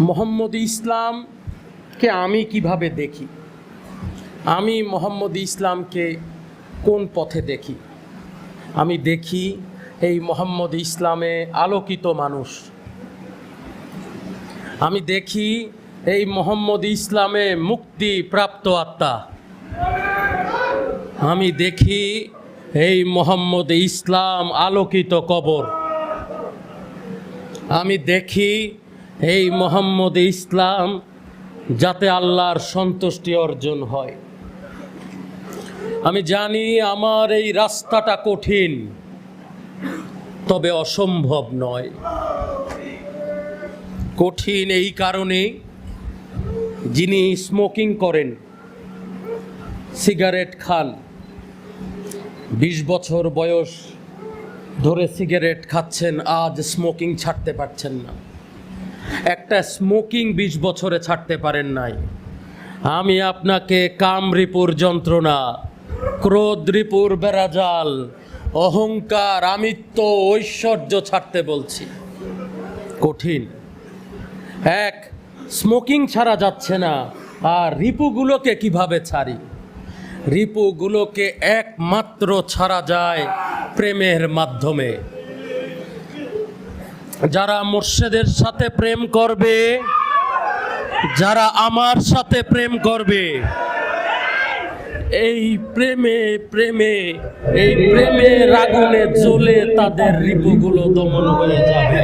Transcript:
মোহাম্মদ ইসলামকে আমি কীভাবে দেখি? আমি মোহাম্মদ ইসলামকে কোন পথে দেখি? আমি দেখি এই মোহাম্মদ ইসলামে আলোকিত মানুষ। আমি দেখি এই মোহাম্মদ ইসলামে মুক্তি প্রাপ্ত আত্মা। আমি দেখি এই মোহাম্মদ ইসলাম আলোকিত কবর। আমি দেখি এই মোহাম্মদ ইসলাম, যাতে আল্লাহর সন্তুষ্টি অর্জন হয়। আমি জানি আমার এই রাস্তাটা কঠিন, তবে অসম্ভব নয়। কঠিন এই কারণে যিনি স্মোকিং করেন সিগারেট খান, বিশ বছর বয়স ধরে সিগারেট খাচ্ছেন, আজ স্মোকিং ছাড়তে পারছেন না। একটা স্মোকিং বিশ বছরে ছাড়তে পারেন নাই। আমি আপনাকে কাম রিপুর যন্ত্রণা ক্রোধ রিপুর বেড়াজাল, অহংকার, আমিত্ব, ঐশ্বর্য ছাড়তে বলছি। কঠিন। এক স্মোকিং ছাড়া যাচ্ছে না। আর রিপুগুলোকে কীভাবে ছাড়ি? রিপুগুলোকে একমাত্র ছাড়া যায় প্রেমের মাধ্যমে। যারা মোর্শেদের সাথে প্রেম করবে, যারা আমার সাথে প্রেম করবে, এই প্রেমে প্রেমে, এই প্রেমের আগুনে জ্বলে তাদের রিপুগুলো দমন হয়ে যাবে।